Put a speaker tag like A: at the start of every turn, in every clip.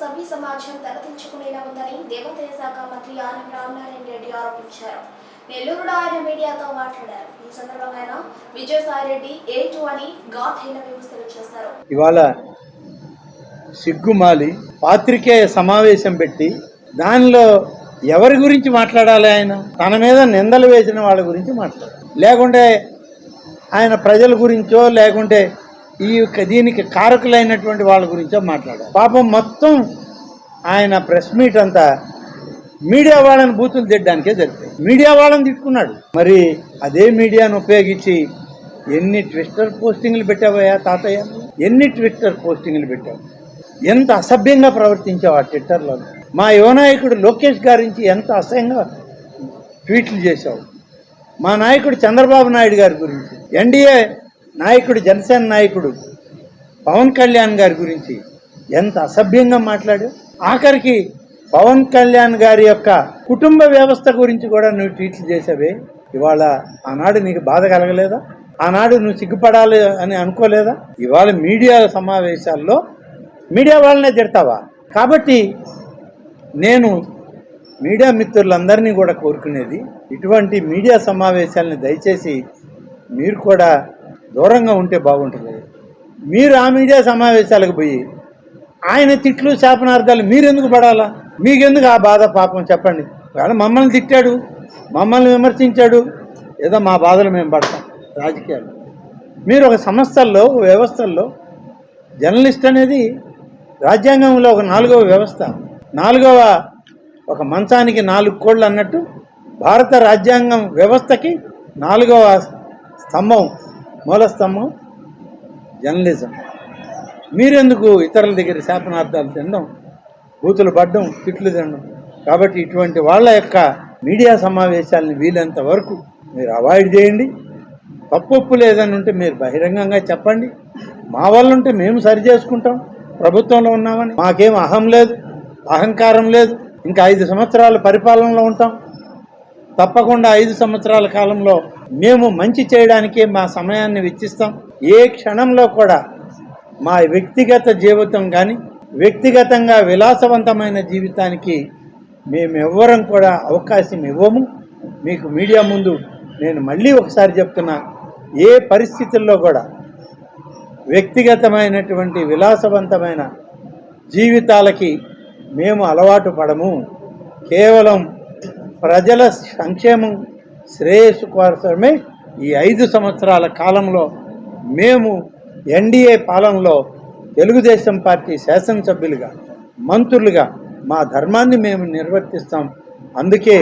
A: సభ్య సమాజం తలదించుకునేలా ఉందని దేవాదాయ శాఖ మంత్రి ఆనం రామనారాయణ రెడ్డి ఆరోపించారు. నెల్లూరులో ఆయన మీడియాతో మాట్లాడారు. ఈ సందర్భంగా ఆయన విజయసాయి రెడ్డి ఏ టూ అని గాథైన వ్యవస్థలు చేశారు.
B: ఇవాళ సిగ్గుమాలి పాత్రికేయ సమావేశం పెట్టి దానిలో ఎవరి గురించి మాట్లాడాలి ఆయన? తన మీద నిందలు వేసిన వాళ్ళ గురించి మాట్లాడాలి. లేకుంటే ఆయన ప్రజల గురించో లేకుంటే ఈ యొక్క దీనికి కారకులైనటువంటి వాళ్ళ గురించో మాట్లాడారు. పాపం మొత్తం ఆయన ప్రెస్ మీట్ అంతా మీడియా వాళ్ళని బూతులు తిట్టడానికే జరిపాయి మీడియా వాళ్ళని తిట్టుకున్నాడు. మరి అదే మీడియాను ఉపయోగించి ఎన్ని ట్విట్టర్ పోస్టింగ్లు పెట్టావయ్యా తాతయ్య? ఎన్ని ట్విట్టర్ పోస్టింగ్లు పెట్టావు? ఎంత అసభ్యంగా ప్రవర్తించావు ఆ ట్విట్టర్లో? మా యువనాయకుడు లోకేష్ గారించి ఎంత అసహ్యంగా ట్వీట్లు చేశావు? మా నాయకుడు చంద్రబాబు నాయుడు గారి గురించి. ఎన్డీఏ నాయకుడు జనసేన నాయకుడు పవన్ కళ్యాణ్ గారి గురించి ఎంత అసభ్యంగా మాట్లాడు. ఆఖరికి పవన్ కళ్యాణ్ గారి యొక్క కుటుంబ వ్యవస్థ గురించి కూడా నువ్వు ట్వీట్లు చేసావే. ఇవాళ ఆనాడు నీకు బాధ కలగలేదా? ఆనాడు నువ్వు సిగ్గుపడాలి అని అనుకోలేదా? ఇవాళ మీడియా సమావేశాల్లో మీడియా వాళ్ళనే తిడతావా? కాబట్టి నేను మీడియా మిత్రులందరినీ కూడా కోరుకునేది ఇటువంటి మీడియా సమావేశాలని దయచేసి మీరు కూడా దూరంగా ఉంటే బాగుంటుంది. మీరు ఆ మీడియా సమావేశాలకు పోయి ఆయన తిట్లు శాపనార్థాలు మీరెందుకు పడాలా? మీకెందుకు ఆ బాధ పాపం చెప్పండి. వేళ మమ్మల్ని తిట్టాడు మమ్మల్ని విమర్శించాడు. ఏదో మా బాధలు మేము పడతాం. రాజకీయాలు. మీరు ఒక సంస్థల్లో వ్యవస్థల్లో జర్నలిస్ట్ అనేది రాజ్యాంగంలో ఒక నాలుగవ వ్యవస్థ. నాలుగవ ఒక మంచానికి నాలుగు కోళ్ళు అన్నట్టు భారత రాజ్యాంగం వ్యవస్థకి నాలుగవ స్తంభం. మూలస్తంభం జర్నలిజం. మీరెందుకు ఇతరుల దగ్గర శాపనార్థాలు తినడం బూతులు పడ్డం తిట్లు తినడం? కాబట్టి ఇటువంటి వాళ్ళ యొక్క మీడియా సమావేశాలను వీలంత వరకు మీరు అవాయిడ్ చేయండి. తప్పొప్పు లేదని ఉంటే మీరు బహిరంగంగా చెప్పండి. మా వల్ల ఉంటే మేము సరి చేసుకుంటాం. ప్రభుత్వంలో ఉన్నామని మాకేం అహం లేదు అహంకారం లేదు. ఇంకా ఐదు సంవత్సరాల పరిపాలనలో ఉంటాం. తప్పకుండా ఐదు సంవత్సరాల కాలంలో మేము మంచి చేయడానికి మా సమయాన్ని వెచ్చిస్తాం. ఏ క్షణంలో కూడా మా వ్యక్తిగత జీవితం కానీ వ్యక్తిగతంగా విలాసవంతమైన జీవితానికి మేము ఎవ్వరం కూడా అవకాశం ఇవ్వము. మీకు మీడియా ముందు నేను మళ్ళీ ఒకసారి చెప్తున్నా ఏ పరిస్థితుల్లో కూడా వ్యక్తిగతమైనటువంటి విలాసవంతమైన జీవితాలకి మేము అలవాటు పడము. కేవలం ప్రజల సంక్షేమం శ్రేయస్సు కోసమే ఈ ఐదు సంవత్సరాల కాలంలో మేము ఎన్డీఏ పాలనలో తెలుగుదేశం పార్టీ శాసనసభ్యులుగా మంత్రులుగా మా ధర్మాన్ని మేము నిర్వర్తిస్తాం. అందుకే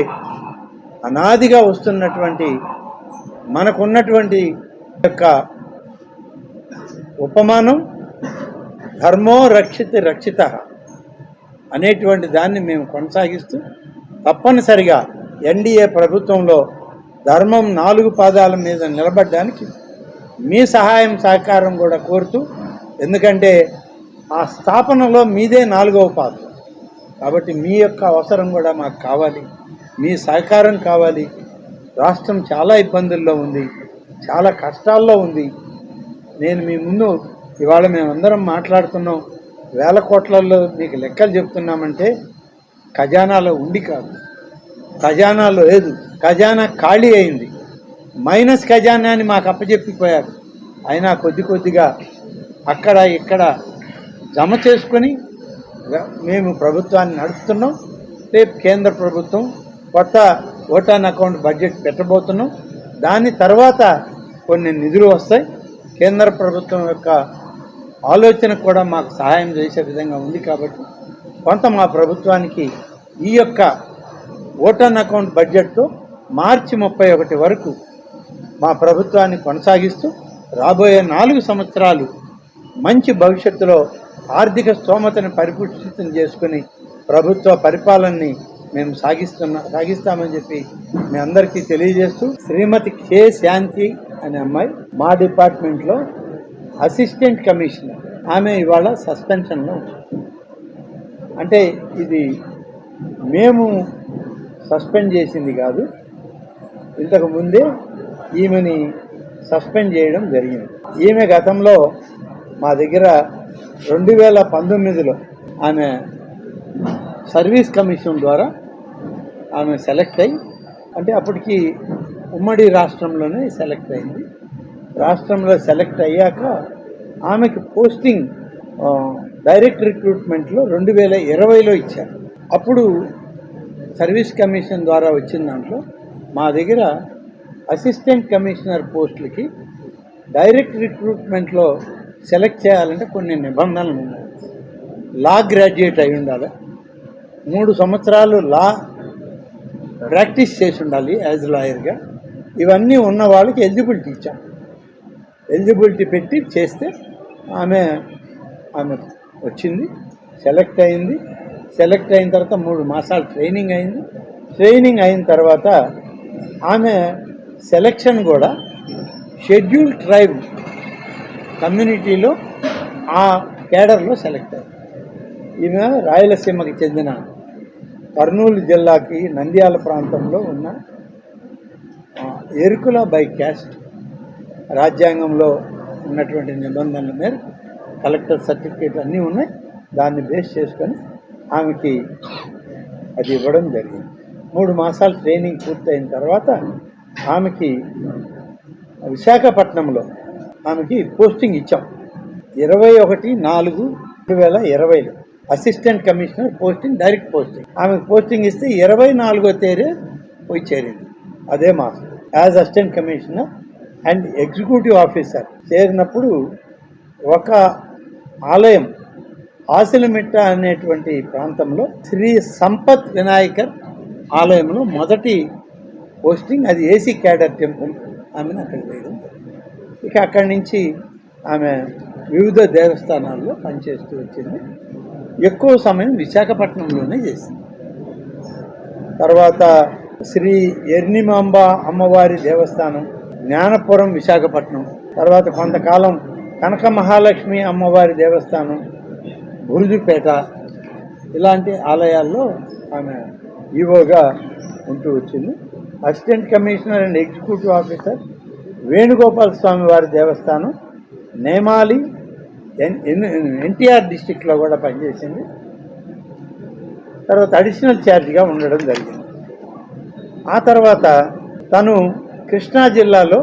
B: అనాదిగా వస్తున్నటువంటి మనకున్నటువంటి యొక్క ఉపమానం ధర్మో రక్షిత రక్షిత అనేటువంటి దాన్ని మేము కొనసాగిస్తూ తప్పనిసరిగా ఎన్డీఏ ప్రభుత్వంలో ధర్మం నాలుగు పాదాల మీద నిలబడడానికి మీ సహాయం సహకారం కూడా కోరుతూ ఎందుకంటే ఆ స్థాపనలో మీదే నాలుగవ పాత్ర కాబట్టి మీ యొక్క అవసరం కూడా మాకు కావాలి మీ సహకారం కావాలి. రాష్ట్రం చాలా ఇబ్బందుల్లో ఉంది చాలా కష్టాల్లో ఉంది. నేను మీ ముందు ఇవాళ మేమందరం మాట్లాడుతున్నాం వేల కోట్లలో మీకు లెక్కలు చెప్తున్నామంటే ఖజానాలో ఉండి కాదు. ఖజానాలో లేదు. ఖజానా ఖాళీ అయింది. మైనస్ ఖజానా అని మాకు అప్పచెప్పిపోయారు. అయినా కొద్ది కొద్దిగా అక్కడ ఇక్కడ జమ చేసుకొని మేము ప్రభుత్వాన్ని నడుపుతున్నాం. రేపు కేంద్ర ప్రభుత్వం కొత్త ఓటాన్ అకౌంట్ బడ్జెట్ పెట్టబోతున్నాం. దాని తర్వాత కొన్ని నిధులు వస్తాయి. కేంద్ర ప్రభుత్వం యొక్క ఆలోచన కూడా మాకు సహాయం చేసే విధంగా ఉంది కాబట్టి కొంత మా ప్రభుత్వానికి ఈ యొక్క ఓటన్ అకౌంట్ బడ్జెట్తో మార్చి ముప్పై ఒకటి వరకు మా ప్రభుత్వాన్ని కొనసాగిస్తూ రాబోయే నాలుగు సంవత్సరాలు మంచి భవిష్యత్తులో ఆర్థిక స్తోమతను పరిపుష్టితం చేసుకుని ప్రభుత్వ పరిపాలనని మేము సాగిస్తున్నా సాగిస్తామని చెప్పి మీ అందరికీ తెలియజేస్తూ శ్రీమతి కె శాంతి అనే అమ్మాయి మా డిపార్ట్మెంట్లో అసిస్టెంట్ కమిషనర్. ఆమె ఇవాళ సస్పెన్షన్లో అంటే ఇది మేము సస్పెండ్ చేసింది కాదు. ఇంతకు ముందే ఈమెని సస్పెండ్ చేయడం జరిగింది. ఈమె గతంలో మా దగ్గర రెండు వేల పంతొమ్మిదిలో ఆమె సర్వీస్ కమిషన్ ద్వారా ఆమె సెలెక్ట్ అయ్యి అంటే అప్పటికి ఉమ్మడి రాష్ట్రంలోనే సెలెక్ట్ అయింది. రాష్ట్రంలో సెలెక్ట్ అయ్యాక ఆమెకి పోస్టింగ్ డైరెక్ట్ రిక్రూట్మెంట్లో రెండు వేల ఇరవైలో ఇచ్చారు. అప్పుడు సర్వీస్ కమిషన్ ద్వారా వచ్చిన దాంట్లో మా దగ్గర అసిస్టెంట్ కమిషనర్ పోస్టులకి డైరెక్ట్ రిక్రూట్మెంట్లో సెలెక్ట్ చేయాలంటే కొన్ని నిబంధనలు ఉన్నాయి. లా గ్రాడ్యుయేట్ అయి ఉండాలి. మూడు సంవత్సరాలు లా ప్రాక్టీస్ చేసి ఉండాలి యాజ్ లాయర్గా. ఇవన్నీ ఉన్న వాళ్ళకి ఎలిజిబిలిటీ ఇచ్చాం. ఎలిజిబిలిటీ పెట్టి చేస్తే ఆమె ఆమె వచ్చింది సెలెక్ట్ అయింది. సెలెక్ట్ అయిన తర్వాత మూడు మాసాలు ట్రైనింగ్ అయింది. ట్రైనింగ్ అయిన తర్వాత ఆమె సెలెక్షన్ కూడా షెడ్యూల్ ట్రైబ్ కమ్యూనిటీలో ఆ కేడర్లో సెలెక్ట్ అయింది. ఈమె రాయలసీమకి చెందిన కర్నూలు జిల్లాకి నంద్యాల ప్రాంతంలో ఉన్న ఆ, ఎరుకుల బై క్యాస్ట్ రాజ్యాంగంలో ఉన్నటువంటి నిబంధనల మేరకు కలెక్టర్ సర్టిఫికేట్ అన్నీ ఉన్నాయి. దాన్ని బేస్ చేసుకొని ఆమెకి అది ఇవ్వడం జరిగింది. మూడు మాసాలు ట్రైనింగ్ పూర్తయిన తర్వాత ఆమెకి విశాఖపట్నంలో ఆమెకి పోస్టింగ్ ఇచ్చాం. ఇరవై ఒకటి నాలుగు రెండు వేల ఇరవైలో assistant commissioner posting direct posting. ఆమెకు పోస్టింగ్ ఇస్తే ఇరవై నాలుగో తేదీ పోయి చేరింది. అదే మాసం. As assistant commissioner and executive officer చేరినప్పుడు ఒక ఆలయం ఆసిలమిట్ట అనేటువంటి ప్రాంతంలో శ్రీ సంపత్ వినాయకర్ ఆలయంలో మొదటి పోస్టింగ్ అది ఏసీ క్యాడర్ టెంపుల్. ఆమెను అక్కడ వేయడం ఇక అక్కడి నుంచి ఆమె వివిధ దేవస్థానాల్లో పనిచేస్తూ వచ్చింది. ఎక్కువ సమయం విశాఖపట్నంలోనే చేసింది. తర్వాత శ్రీ ఎర్నిమాంబ అమ్మవారి దేవస్థానం జ్ఞానపురం విశాఖపట్నం తర్వాత కొంతకాలం కనక మహాలక్ష్మి అమ్మవారి దేవస్థానం బురుజుపేట ఇలాంటి ఆలయాల్లో ఆమె ఈవోగా ఉంటూ వచ్చింది. Assistant commissioner and executive officer Venugopala Swamy వారి దేవస్థానం నేమాలి ఎన్ ఎన్టీఆర్ డిస్టిక్లో కూడా పనిచేసింది. తర్వాత అడిషనల్ ఛార్జ్గా ఉండడం జరిగింది. ఆ తర్వాత తను కృష్ణా జిల్లాలో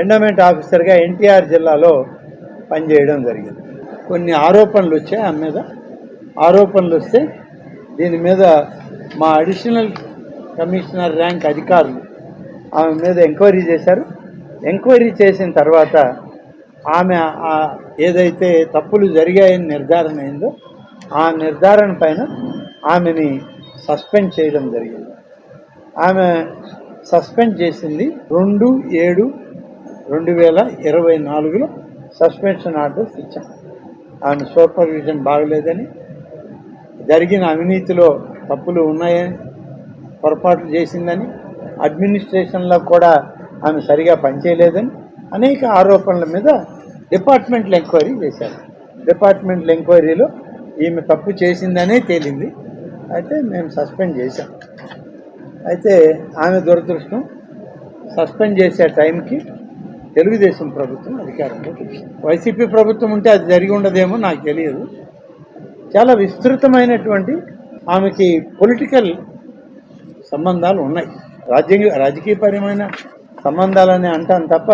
B: ఎండోమెంట్ ఆఫీసర్గా ఎన్టీఆర్ జిల్లాలో పనిచేయడం జరిగింది. కొన్ని ఆరోపణలు వచ్చాయి ఆమె మీద. ఆరోపణలు వస్తే దీని మీద మా అడిషనల్ కమిషనర్ ర్యాంక్ అధికారులు ఆమె మీద ఎంక్వైరీ చేశారు. ఎంక్వైరీ చేసిన తర్వాత ఆమె ఏదైతే తప్పులు జరిగాయని నిర్ధారణ అయిందో ఆ నిర్ధారణ పైన ఆమెని సస్పెండ్ చేయడం జరిగింది. ఆమె సస్పెండ్ చేసింది రెండు ఏడు రెండు వేల ఇరవై నాలుగులో సస్పెన్షన్ ఆర్డర్స్ ఇచ్చాం. ఆమె సూపర్విజన్ బాగలేదని జరిగిన అవినీతిలో తప్పులు ఉన్నాయని పొరపాట్లు చేసిందని అడ్మినిస్ట్రేషన్లో కూడా ఆమె సరిగా పనిచేయలేదని అనేక ఆరోపణల మీద డిపార్ట్మెంట్లు ఎంక్వైరీ చేశారు. డిపార్ట్మెంట్ల ఎంక్వైరీలో ఈమె తప్పు చేసిందనే తేలింది. అయితే మేము సస్పెండ్ చేశాం. అయితే ఆమె దురదృష్టం సస్పెండ్ చేసే టైంకి తెలుగుదేశం ప్రభుత్వం అధికారంలోకి వైసీపీ ప్రభుత్వం ఉంటే అది జరిగి ఉండదేమో నాకు తెలియదు. చాలా విస్తృతమైనటువంటి ఆమెకి పొలిటికల్ సంబంధాలు ఉన్నాయి. రాజ్యాంగ రాజకీయపరమైన సంబంధాలని అంటాను తప్ప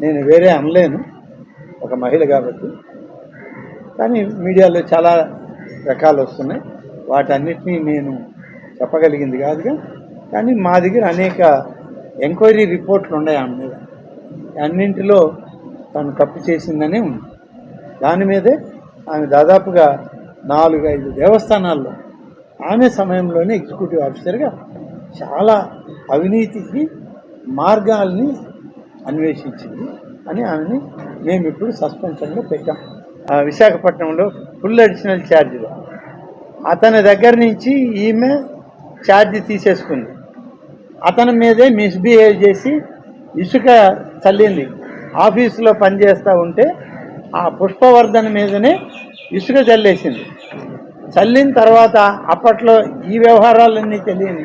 B: నేను వేరే అనలేను. ఒక మహిళ కాబట్టి. కానీ మీడియాలో చాలా రకాలు వస్తున్నాయి. వాటన్నిటినీ నేను చెప్పగలిగింది కాదుగా. కానీ మా దగ్గర అనేక ఎంక్వైరీ రిపోర్ట్లు ఉన్నాయి ఆమె మీద. అన్నింటిలో తను తప్పు చేసిందనే ఉంది. దాని మీదే ఆమె దాదాపుగా నాలుగు ఐదు దేవస్థానాల్లో ఆమె సమయంలోనే ఎగ్జిక్యూటివ్ ఆఫీసర్గా చాలా అవినీతికి మార్గాల్ని అన్వేషించింది అని ఆమెని మేము ఇప్పుడు సస్పెన్షన్లో పెట్టాం. ఆ విశాఖపట్నంలో ఫుల్ అడిషనల్ ఛార్జీలో. అతని దగ్గర నుంచి ఈమె ఛార్జ్ తీసేసుకుంది. అతని మీదే మిస్బిహేవ్ చేసి ఇసుక చల్లింది. ఆఫీసులో పనిచేస్తూ ఉంటే ఆ పుష్పవర్ధన్ మీదనే ఇసుక చల్లేసింది. చల్లిన తర్వాత అప్పట్లో ఈ వ్యవహారాలన్నీ తెలియని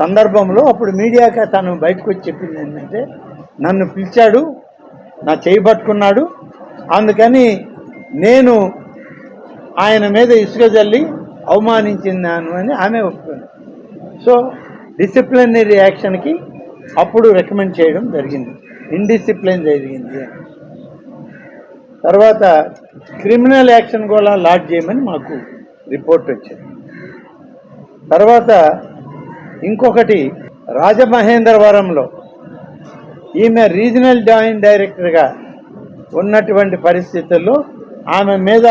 B: సందర్భంలో అప్పుడు మీడియాకి తను బయటకు వచ్చి చెప్పింది ఏంటంటే నన్ను పిలిచాడు నా చేయి పట్టుకున్నాడు అందుకని నేను ఆయన మీద ఇసుక చల్లి అవమానించినాను అని ఆమె ఒప్పుకుంది. సో డిసిప్లినరీ యాక్షన్కి అప్పుడు రికమెండ్ చేయడం జరిగింది. ఇండిసిప్లిన్ జరిగింది. తర్వాత క్రిమినల్ యాక్షన్ కూడా లాడ్ చేయమని మాకు రిపోర్ట్ వచ్చింది. తర్వాత ఇంకొకటి రాజమహేంద్రవరంలో ఈమె రీజనల్ జాయింట్ డైరెక్టర్గా ఉన్నటువంటి పరిస్థితుల్లో ఆమె మీద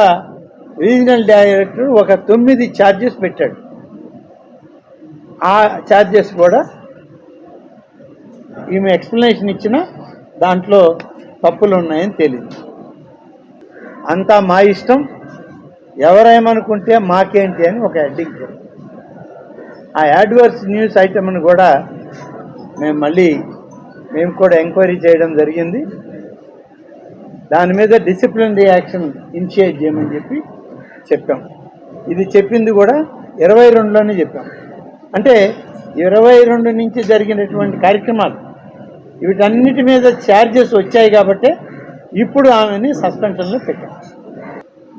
B: రీజనల్ డైరెక్టర్ ఒక తొమ్మిది ఛార్జెస్ పెట్టాడు. ఆ ఛార్జెస్ కూడా ఈమె ఎక్స్ప్లెనేషన్ ఇచ్చిన దాంట్లో తప్పులు ఉన్నాయని తెలియదు అంతా మా ఇష్టం ఎవరేమనుకుంటే మాకేంటి అని ఒక హెడ్డింగ్ ఆ యాడ్వర్స్ న్యూస్ ఐటమ్ని కూడా మేము మళ్ళీ మేము కూడా ఎంక్వైరీ చేయడం జరిగింది. దాని మీద డిసిప్లినరీ యాక్షన్ ఇనిషియేట్ చేయమని చెప్పి చెప్పాం. ఇది చెప్పింది కూడా ఇరవై రెండులోనే చెప్పాం. అంటే ఇరవై రెండు నుంచి జరిగినటువంటి కార్యక్రమాలు వీటన్నిటి మీద ఛార్జెస్ వచ్చాయి కాబట్టి ఇప్పుడు ఆమెని సస్పెన్షన్లో పెట్టాం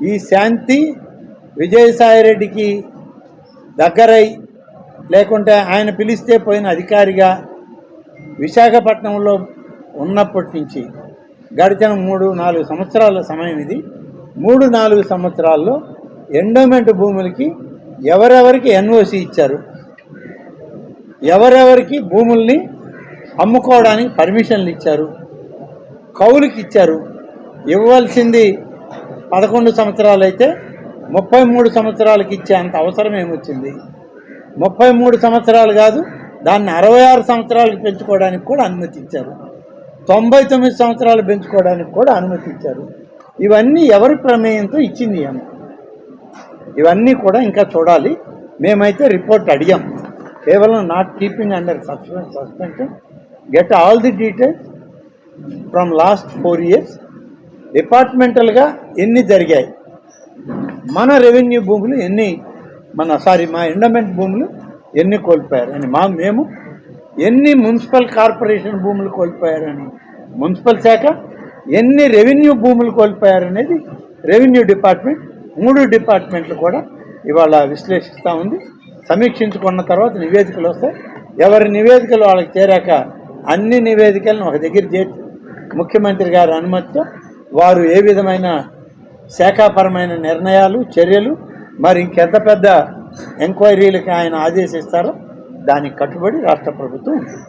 B: ఈ శాంతి విజయసాయిరెడ్డికి దగ్గరై లేకుంటే ఆయన పిలిస్తే పోయిన అధికారిగా విశాఖపట్నంలో ఉన్నప్పటి నుంచి గడిచిన మూడు నాలుగు సంవత్సరాల సమయం ఇది. మూడు నాలుగు సంవత్సరాల్లో ఎండోమెంట్ భూములకి ఎవరెవరికి ఎన్ఓసి ఇచ్చారు? ఎవరెవరికి భూముల్ని అమ్ముకోవడానికి పర్మిషన్లు ఇచ్చారు. కౌలుకి ఇచ్చారు. ఇవ్వాల్సింది పదకొండు సంవత్సరాలు అయితే ముప్పై మూడు సంవత్సరాలకి ఇచ్చే అంత అవసరం ఏమొచ్చింది? ముప్పై మూడు సంవత్సరాలు కాదు దాన్ని అరవై ఆరు సంవత్సరాలకు పెంచుకోవడానికి కూడా అనుమతి ఇచ్చారు. తొంభై తొమ్మిది సంవత్సరాలు పెంచుకోవడానికి కూడా అనుమతి ఇచ్చారు. ఇవన్నీ ఎవరి ప్రమేయంతో ఇచ్చింది ఆమె ఇవన్నీ కూడా ఇంకా చూడాలి. మేమైతే రిపోర్ట్ అడిగాం. కేవలం not keeping under suspense suspension. Get all the details from last four years డిపార్ట్మెంటల్గా ఎన్ని జరిగాయి? మన రెవెన్యూ భూములు ఎన్ని మన సారీ మా ఎండమెంట్ భూములు ఎన్ని కోల్పోయారు? అని మా మేము ఎన్ని మున్సిపల్ కార్పొరేషన్ భూములు కోల్పోయారని మున్సిపల్ శాఖ ఎన్ని రెవెన్యూ భూములు కోల్పోయారనేది రెవెన్యూ డిపార్ట్మెంట్ మూడు డిపార్ట్మెంట్లు కూడా ఇవాళ విశ్లేషిస్తూ ఉంది. సమీక్షించుకున్న తర్వాత నివేదికలు వస్తాయి. ఎవరి నివేదికలు వాళ్ళకి చేరాక అన్ని నివేదికలను ఒక దగ్గర చేర్చి ముఖ్యమంత్రి గారి అనుమతితో వారు ఏ విధమైన శాఖాపరమైన నిర్ణయాలు చర్యలు మరి ఇంకెంత పెద్ద ఎంక్వైరీలకు ఆయన ఆదేశిస్తారో దానికి కట్టుబడి రాష్ట్ర ప్రభుత్వం ఉంటుంది.